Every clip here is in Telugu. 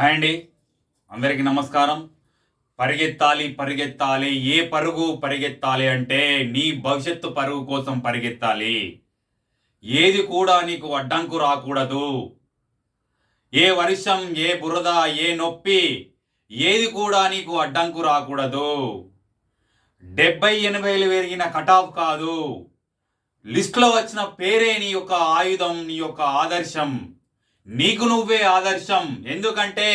హాయ్ అండి. అందరికీ నమస్కారం. పరిగెత్తాలి పరిగెత్తాలి. ఏ పరుగు పరిగెత్తాలి అంటే నీ భవిష్యత్తు పరుగు కోసం పరిగెత్తాలి. ఏది కూడా నీకు అడ్డంకు రాకూడదు. ఏ వర్షం ఏ బురద ఏ నొప్పి ఏది కూడా నీకు అడ్డంకు రాకూడదు. డెబ్బై ఎనభైలు పెరిగిన కటాఫ్ కాదు. లిస్ట్లో వచ్చిన పేరే నీ యొక్క ఆయుధం నీ యొక్క ఆదర్శం. నీకు నువ్వే ఆదర్శం. ఎందుకంటే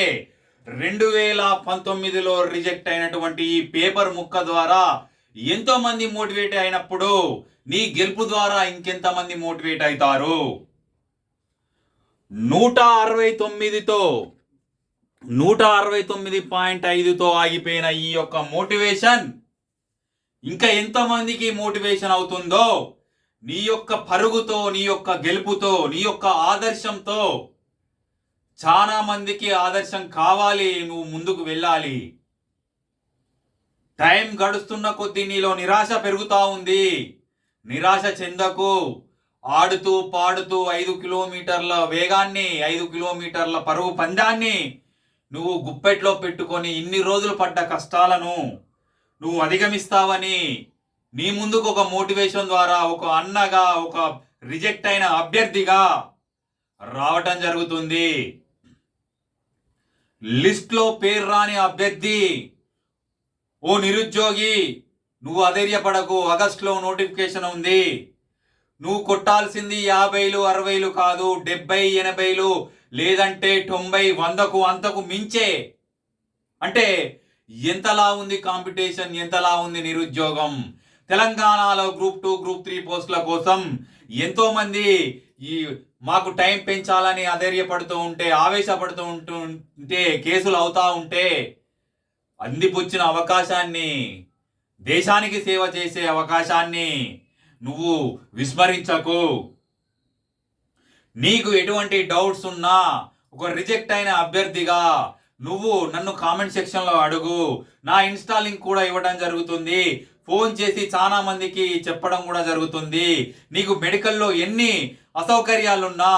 రెండు వేల పంతొమ్మిదిలో రిజెక్ట్ అయినటువంటి ఈ పేపర్ ముక్క ద్వారా ఎంతో మంది మోటివేట్ అయినప్పుడు నీ గెలుపు ద్వారా ఇంకెంతమంది మోటివేట్ అవుతారు? నూట అరవై తొమ్మిదితో నూట అరవై తొమ్మిది పాయింట్ ఐదుతో ఆగిపోయిన ఈ యొక్క మోటివేషన్ ఇంకా ఎంతమందికి మోటివేషన్ అవుతుందో నీ యొక్క పరుగుతో నీ యొక్క గెలుపుతో నీ యొక్క ఆదర్శంతో చాలా మందికి ఆదర్శం కావాలి నువ్వు ముందుకు వెళ్ళాలి. టైం గడుస్తున్న కొద్దీ నీలో నిరాశ పెరుగుతా ఉంది. నిరాశ చెందకు. ఆడుతూ పాడుతూ ఐదు కిలోమీటర్ల వేగాన్ని ఐదు కిలోమీటర్ల పరుగు పందాన్ని నువ్వు గుప్పెట్లో పెట్టుకొని ఇన్ని రోజులు పడ్డ కష్టాలను నువ్వు అధిగమిస్తావని నీ ముందుకు ఒక మోటివేషన్ ద్వారా ఒక అన్నగా ఒక రిజెక్ట్ అయిన అభ్యర్థిగా రావటం జరుగుతుంది. లిస్ట్లో పేరు రాని అభ్యర్థి ఓ నిరుద్యోగి నువ్వు అధైర్యపడకు ఆగస్టులో నోటిఫికేషన్ ఉంది. నువ్వు కొట్టాల్సింది యాభైలు అరవైలు కాదు డెబ్బై ఎనభైలు లేదంటే తొంభై వందకు అంతకు మించే. అంటే ఎంతలా ఉంది కాంపిటీషన్ ఎంతలా ఉంది నిరుద్యోగం? తెలంగాణలో గ్రూప్ టూ గ్రూప్ త్రీ పోస్టుల కోసం ఎంతో మంది ఈ మాకు టైం పెంచాలని అధైర్యపడుతూ ఉంటే ఆవేశపడుతూ ఉంటుంటే కేసులు అవుతా ఉంటే అందిపుచ్చిన అవకాశాన్ని దేశానికి సేవ చేసే అవకాశాన్ని నువ్వు విస్మరించకు. నీకు ఎటువంటి డౌట్స్ ఉన్నా ఒక రిజెక్ట్ అయిన అభ్యర్థిగా నువ్వు నన్ను కామెంట్ సెక్షన్లో అడుగు. నా ఇన్స్టా లింక్ కూడా ఇవ్వడం జరుగుతుంది. ఫోన్ చేసి చాలా మందికి చెప్పడం కూడా జరుగుతుంది. నీకు మెడికల్లో ఎన్ని అసౌకర్యాలున్నా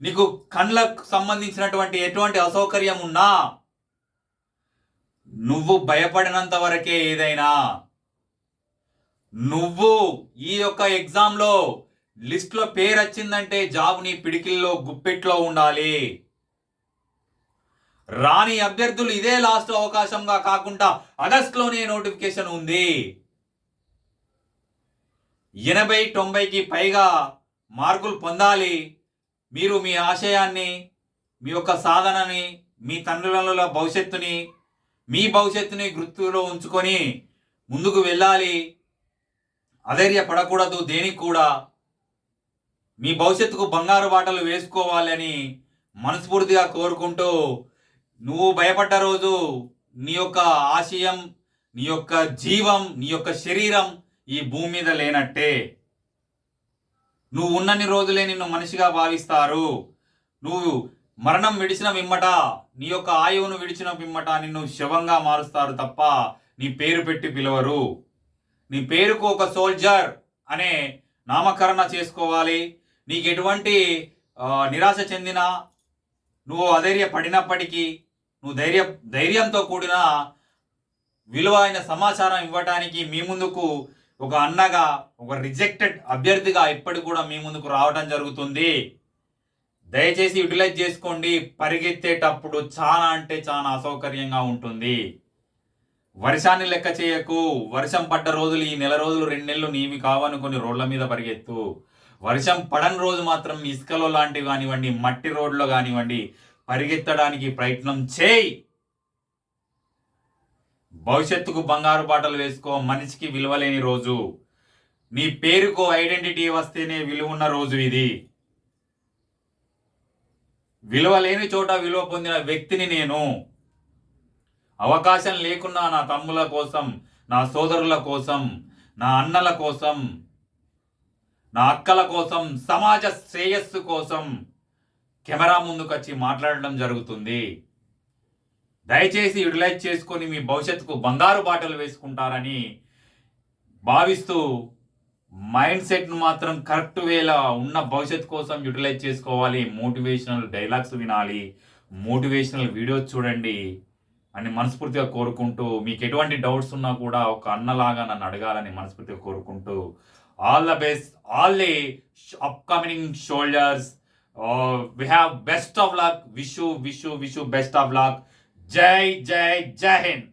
నీకు కండ్లకు సంబంధించినటువంటి ఎటువంటి అసౌకర్యం ఉన్నా నువ్వు భయపడినంత వరకే ఏదైనా నువ్వు ఈ యొక్క ఎగ్జామ్లో లిస్ట్లో పేరు వచ్చిందంటే జాబ్ నీ పిడికిల్లో గుప్పెట్లో ఉండాలి. రాని అభ్యర్థులు ఇదే లాస్ట్ అవకాశంగా కాకుండా ఆగస్టులోనే నోటిఫికేషన్ ఉంది. ఎనభై తొంభైకి పైగా మార్కులు పొందాలి. మీరు మీ ఆశయాన్ని మీ యొక్క సాధనని మీ తండ్రుల భవిష్యత్తుని మీ భవిష్యత్తుని గుర్తులో ఉంచుకొని ముందుకు వెళ్ళాలి. అధైర్యపడకూడదు దేనికి కూడా. మీ భవిష్యత్తుకు బంగారు బాటలు వేసుకోవాలని మనస్ఫూర్తిగా కోరుకుంటూ నువ్వు భయపడ్డ రోజు నీ యొక్క ఆశయం నీ యొక్క జీవం నీ యొక్క శరీరం ఈ భూమి మీద లేనట్టే. నువ్వు ఉన్నన్ని రోజులే నిన్ను మనిషిగా భావిస్తారు. నువ్వు మరణం విడిచిన విమ్మట నీ యొక్క ఆయువును విడిచిన విమ్మట నిన్ను శవంగా మారుస్తారు తప్ప నీ పేరు పెట్టి పిలవరు. నీ పేరుకు ఒక సోల్జర్ అనే నామకరణ చేసుకోవాలి. నీకు ఎటువంటి నిరాశ చెందినా నువ్వు అధైర్య పడినప్పటికీ నువ్వు ధైర్య ధైర్యంతో కూడిన విలువైన సమాచారం ఇవ్వటానికి మీ ముందుకు ఒక అన్నగా ఒక రిజెక్టెడ్ అభ్యర్థిగా ఇప్పటికి కూడా మీ ముందుకు రావడం జరుగుతుంది. దయచేసి యూటిలైజ్ చేసుకోండి. పరిగెత్తేటప్పుడు చాలా అంటే చాలా అసౌకర్యంగా ఉంటుంది. వర్షాన్ని లెక్క చేయకు. వర్షం పడ్డ రోజులు ఈ నెల రోజులు రెండు నెలలు నీవి కావనుకొని రోడ్ల మీద పరిగెత్తు. వర్షం పడని రోజు మాత్రం ఇసుకలో లాంటివి కానివ్వండి మట్టి రోడ్లో కానివ్వండి పరిగెత్తడానికి ప్రయత్నం చేయి. భవిష్యత్తుకు బంగారు బాటలు వేసుకో మనిషికి విలువలేని రోజు. నీ పేరుకు ఐడెంటిటీ వస్తేనే విలువ ఉన్న రోజు ఇది. విలువ లేని చోట విలువ పొందిన వ్యక్తిని నేను. అవకాశం లేకున్నా నా తమ్ముల కోసం నా సోదరుల కోసం నా అన్నల కోసం నా అక్కల కోసం సమాజ శ్రేయస్సు కోసం కెమెరా ముందుకు వచ్చి మాట్లాడడం జరుగుతుంది. దయచేసి యూటిలైజ్ చేసుకొని మీ భవిష్యత్తుకు బంగారు బాటలు వేసుకుంటారని భావిస్తూ మైండ్ సెట్ను మాత్రం కరెక్ట్ వేలా ఉన్న భవిష్యత్ కోసం యూటిలైజ్ చేసుకోవాలి. మోటివేషనల్ డైలాగ్స్ వినాలి. మోటివేషనల్ వీడియోస్ చూడండి అని మనస్ఫూర్తిగా కోరుకుంటూ మీకు ఎటువంటి డౌట్స్ ఉన్నా కూడా ఒక అన్నలాగా నన్ను అడగాలని మనస్ఫూర్తిగా కోరుకుంటూ all the best. All the upcoming shoulders. Oh, we have best of luck. Wish you, wish you, wish you best of luck. Jai, Jai, Jai Hind.